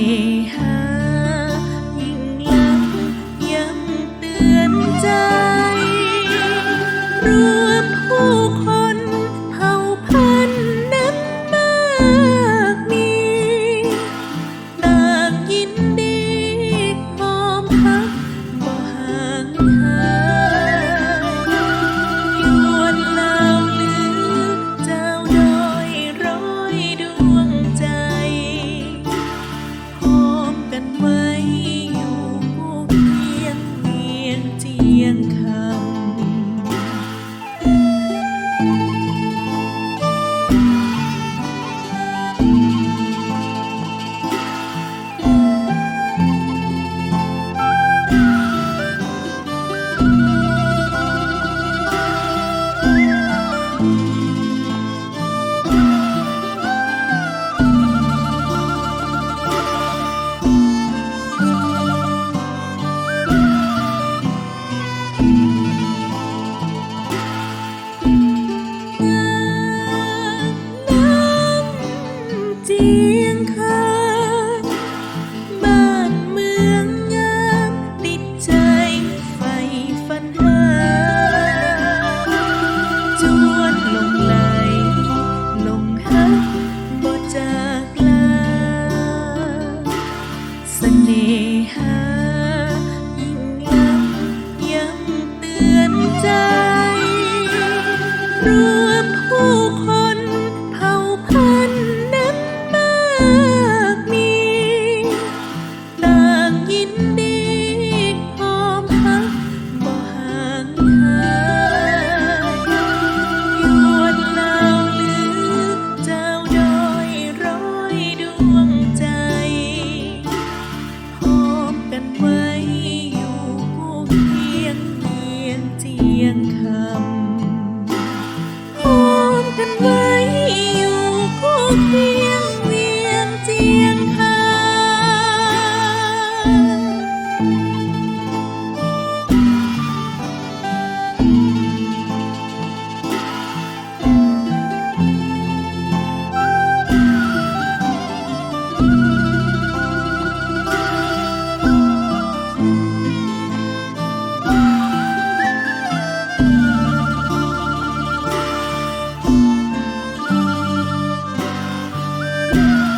Hey, สียงคาบ้านเมืองงาติดใจไฟฝันมาจวนลงไหลลงฮักบ่จากลาเสน่ห Thank.